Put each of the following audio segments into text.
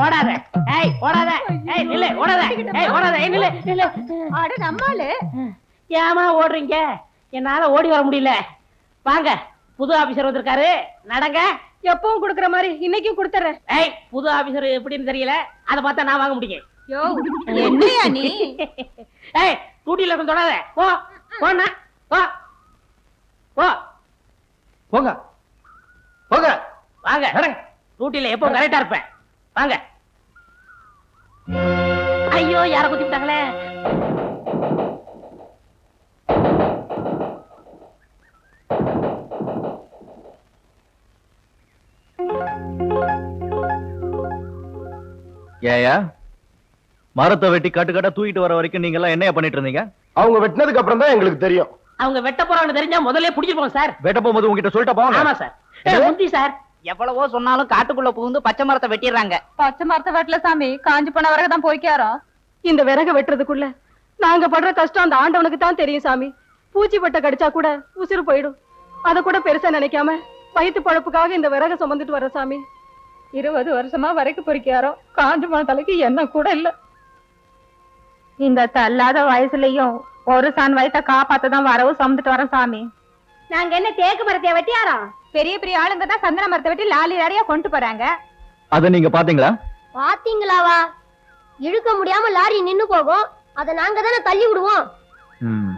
ஓடாத. ஏய் ஓடாத. ஏய் நில்லு ஓடாத. ஏய் ஓடாத. ஏய் நில்லு நில்லு. அட நம்மாலு ஏமா ஓடுறீங்க? என்னால ஓடி வர முடியல. வாங்க. புது ஆபீசர் வந்திருக்காரு. நடங்க. எப்பவும் குடுக்கற மாதிரி இன்னைக்கும் கொடுத்துறேன். ஏய் புது ஆபீசர் எப்படின்னு தெரியல. அதை பார்த்தா நான் வாங்க முடியும். யோ என்னையா நீ? ஏய் டூட்டில இருந்து தொடாத. போ. போண்ணா. போ. போ. போங்க. போங்க. வாங்க. நடங்க. டூட்டில எப்போ கரெக்டா இருப்பேன். வாங்க. ஐயோ யார குத்தி விட்டாங்களே ஏயா மரத்தை வெட்டி கட்டு கட்டா தூக்கிட்டு வர வரைக்கும் நீங்க எல்லாம் என்னையா பண்ணிட்டு இருந்தீங்க? அவங்க வெட்டினதுக்கு அப்புறம் தான் எங்களுக்கு தெரியும். அவங்க வெட்ட போறான்னு தெரிஞ்சா முதல்ல புடிச்சிருப்போம் சார். வெட்ட போகும்போது உங்ககிட்ட சொல்லிட்டு போங்க. ஆமா சார். முந்தி சார். எவ்வளவோ சொன்னாலும் காட்டுக்குள்ள புகுந்து பச்சை மரத்தை வெட்டிடுறாங்க. பச்சை மரத்தை வெட்டல சாமி. காஞ்சு போன விறகு தான் போய்க்காரோ? இந்த விறக வெட்டுறதுக்குள்ள நாங்க படுற கஷ்டம் அந்த ஆண்டவனுக்கு தான் தெரியும் சாமி. பூச்சி பட்டை கடிச்சா கூட உசுறு போயிடும். அத கூட பெருசா நினைக்காம வயிற்று பழப்புக்காக இந்த விறக சுமந்துட்டு வர சாமி. இருபது வருஷமா வரைக்கும் பொறிக்காரோ? காஞ்சு போன தலைக்கு என்ன கூட இல்ல. இந்த தள்ளாத வயசுலயும் ஒரு சான் வயத்தை காப்பாத்த தான் வரவு சுமந்துட்டு வரோம் சாமி. நாங்க என்ன தேக்கு மரத்தை வெட்டியாரா பெரிய பெரிய ஆளுங்க தான் சந்தன மரத்தை வெட்டி லாலி லாரியா கொண்டு போறாங்க. அதை நீங்க பாத்தீங்களா பாத்தீங்களாவா இழுக்க முடியாம லாரி நின்னு போகும். அத நாங்க தானே தள்ளி விடுவோம். ம்.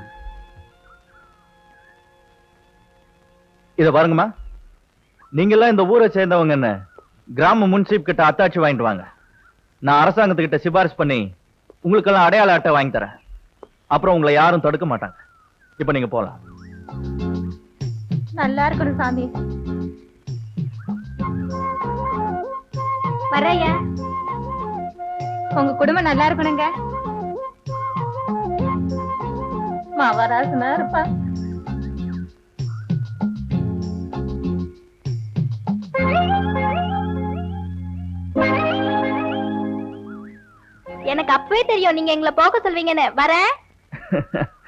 இத பாருங்கம்மா. நீங்க எல்லாம் இந்த ஊரை சேர்ந்தவங்க என்ன? கிராம முன்சீப் கிட்ட அத்தாட்சி வாங்கிட்டு வாங்க. நான் அரசாங்கத்துக்கிட்ட சிபாரிசு பண்ணி உங்களுக்கெல்லாம் அடையாள அட்டை வாங்கி தரேன். அப்புறம் உங்களை யாரும் தடுக்க மாட்டாங்க. இப்ப நீங்க போலாம். நல்லா இருக்கணும் சாமி. வரைய உங்க குடும்பம் நல்லா இருக்கணுங்க மாவராசனா இருப்பா. எனக்கு அப்பவே தெரியும் நீங்க எங்களை போக சொல்வீங்கன்னு. வரேன்.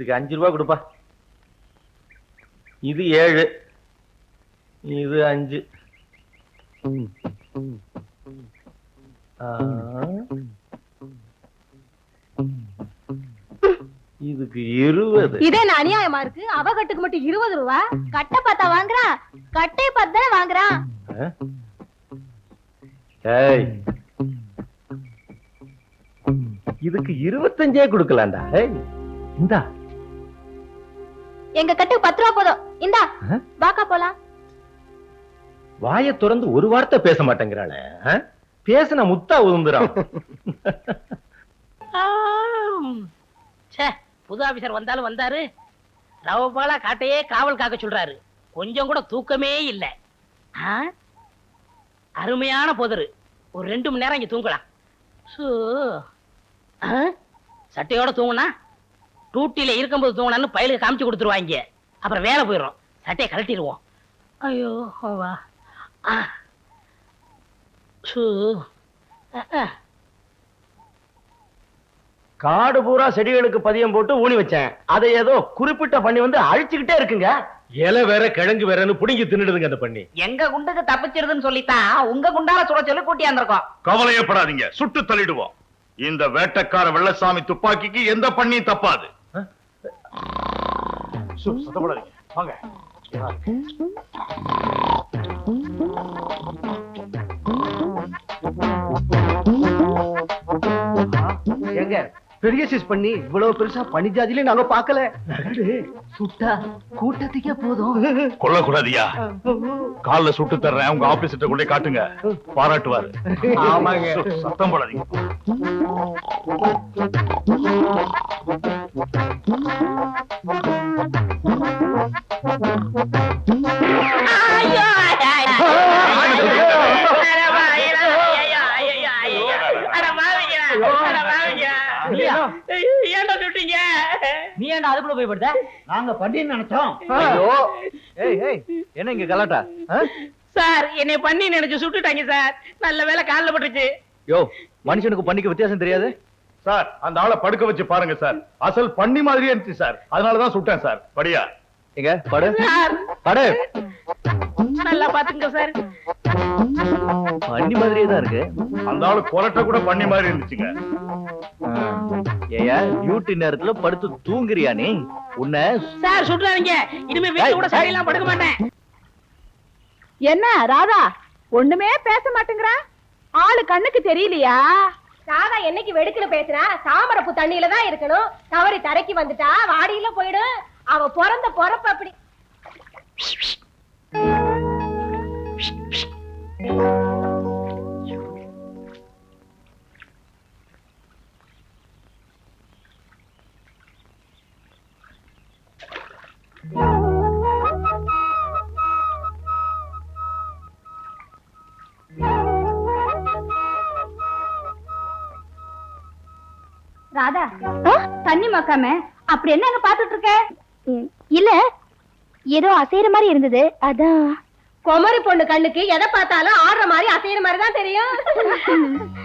இதுக்கு அஞ்சு ரூபா கொடுப்பா. இது ஏழு. இது அஞ்சு. இதுக்கு இருபது. இதே என்ன அநியாயமா இருக்கு? அவ கட்டுக்கு மட்டும் இருபது ரூபா? கட்டை பார்த்தா வாங்குறான் கட்டையை பார்த்து வாங்குறான்? ஏய். இதுக்கு இருபத்தஞ்சே கொடுக்கலாம்டா. ஏய் இந்தா. எங்க கட்டுக்கு பத்து ரூபா போதும். இந்தா? வாக்கா போலாம். வாயை திறந்து ஒரு வார்த்தை பேச மாட்டேங்கிறாளே? பேசுன முத்தா உதுந்துறான் புது ஆபீசர் வந்தாலும் வந்தாரு. ரவபாலா காட்டையே காவல் காக்க சொல்றாரு. கொஞ்சம் கூட தூக்கமே இல்ல. ஆ? அருமையான புதரு. ஒரு ரெண்டு மணி நேரம் இங்க தூங்கலாம்? சட்டையோட தூங்குனா? டூட்டில இருக்கும்போது தூங்கினான்னு பயலுக்கு காமிச்சு கொடுத்துருவாங்க. அப்புறம் வேலை போயிடும். சட்டையை கழட்டிடுவோம். ஐயோ வா ஆ. சூ. காடு பூரா செடிகளுக்கு பதியம் போட்டு ஊனி வச்சேன். அதை ஏதோ குறிப்பிட்ட பண்ணி வந்து அழிச்சுக்கிட்டே இருக்குங்க. இலை வேற கிழங்கு வேறன்னு புடுங்கி தின்னுடுதுங்க அந்த பண்ணி. எங்க குண்டுக்கு தப்பிச்சிருதுன்னு சொல்லித்தான் உங்க குண்டால சுட சொல்லி கூட்டியாந்துருக்கோம் கவலையப்படாதீங்க. சுட்டு தள்ளிடுவோம். இந்த வேட்டக்கார வெள்ளசாமி துப்பாக்கிக்கு எந்த பண்ணியும் தப்பாது. சத்தப்படாதீங்க வாங்க. எங்க? பெரிய சைஸ் பண்ணி இவ்வளவு பெருசா பனி ஜாதியில நாங்க பாக்கல சுட்டா கூட்டத்துக்கே போதும். கொல்லக்கூடாதியா? கால்ல சுட்டு தர்றேன் உங்க ஆபீஸ்கிட்ட கொண்டே காட்டுங்க. பாராட்டுவாரு. ஆமாங்க. சத்தம் போடாதீங்க. ஐயோ, ஏன்டா அதுக்குள்ள போய் படுத்த நாங்க பண்ணின்னு நினைச்சோம். ஐயோ. ஏய் ஏய் என்ன இங்க கலாட்டா? சார் என்னை பண்ணி நினைச்சு சுட்டுட்டாங்க சார். நல்ல வேலை கால்ல பட்டுச்சு யோ மனுஷனுக்கு பண்ணிக்க வித்தியாசம் தெரியாது? சார் அந்த ஆளை படுக்க வச்சு பாருங்க சார். அசல் பண்ணி மாதிரியே இருந்துச்சு சார். அதனாலதான் சுட்டேன் சார். படியா? எங்க? படு. சார். படு. நல்லா பாத்துங்க சார். பண்ணி மாதிரியே தான் இருக்கு. அந்த ஆளு கொரட்டை கூட பண்ணி மாதிரி இருந்துச்சுங்க. ஏயா டியூட்டி நேரத்துல படுத்து தூங்குறியா நீ? உன்னை சார் சுடுறாங்க இனிமே வீட்டுல கூட சரியெல்லாம் படுக்க மாட்டேன். என்ன ராதா? ஒண்ணுமே பேச மாட்டேங்கிறா? ஆளு கண்ணுக்கு தெரியலையா? ராதா என்னைக்கு வெடுக்குன்னு பேசுறா? சாமரப்பு தண்ணியில தான் இருக்கணும். தவறி தரைக்கு வந்துட்டா வாடியில போயிடும் அவ பிறந்த பொறப்பு அப்படி. ராதா தண்ணி மக்காம அப்படி என்ன அங்க பாத்துட்டு இருக்க? இல்ல ஏதோ அசைற மாதிரி இருந்தது அதான். குமரி பொண்ணு கண்ணுக்கு எதை பார்த்தாலும் ஆடுற மாதிரி அசைற மாதிரி தான் தெரியும்.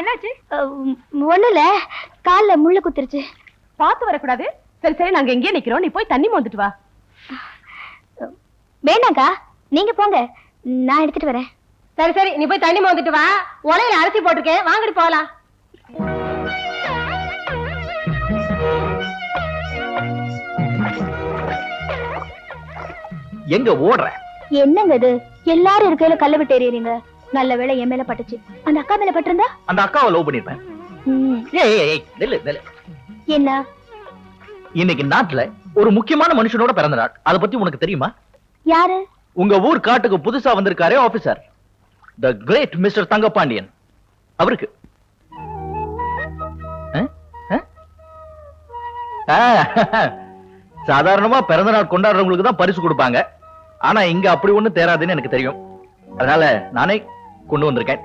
என்ன ராதா என்னாச்சு ஒண்ணுல கால்ல முள்ளு குத்துருச்சு. பாத்து வரக்கூடாது. சரி சரி நாங்க எங்கேயே நிக்கிறோம். நீ போய் தண்ணி மோந்துட்டு வா. வேண்டாங்க்கா நீங்க போங்க. நான் எடுத்துட்டு வரேன். சரி சரி நீ போய் தண்ணி மோந்துட்டு வா. உலையில அரிசி போட்டிருக்கேன். வாங்கிட்டு போலாம். எங்க ஓடுற? என்னங்க இது? எல்லாரும் இருக்கையில கல்ல விட்டு எறியறீங்க நல்ல வேளை என் மேல பட்டுச்சு. அந்த அக்கா மேல பட்டிருந்தா? அந்த அக்காவை லவ் பண்ணிருப்பேன். என்ன? இன்னைக்கு நாட்டுல ஒரு முக்கியமான மனுஷனோட பிறந்த நாள். அத பத்தி உனக்கு தெரியுமா? யாரு? உங்க ஊர் காட்டுக்கு புதுசா வந்திருக்காரே officer the great mister Thangapandian அவருக்கு. சாதாரணமா பிறந்த நாள் கொண்டாடுறவங்களுக்கு தான் பரிசு கொடுப்பாங்க. ஆனா இங்க அப்படி ஒண்ணு தேராதுன்னு எனக்கு தெரியும். அதனால நானே கொண்டு வந்திருக்கேன்.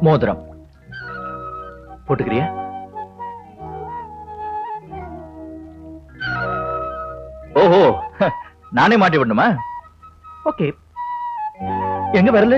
மோதிரம். போட்டுக்கிறியா? ஓஹோ நானே மாட்டி விடணுமா ஓகே. எங்க வரல?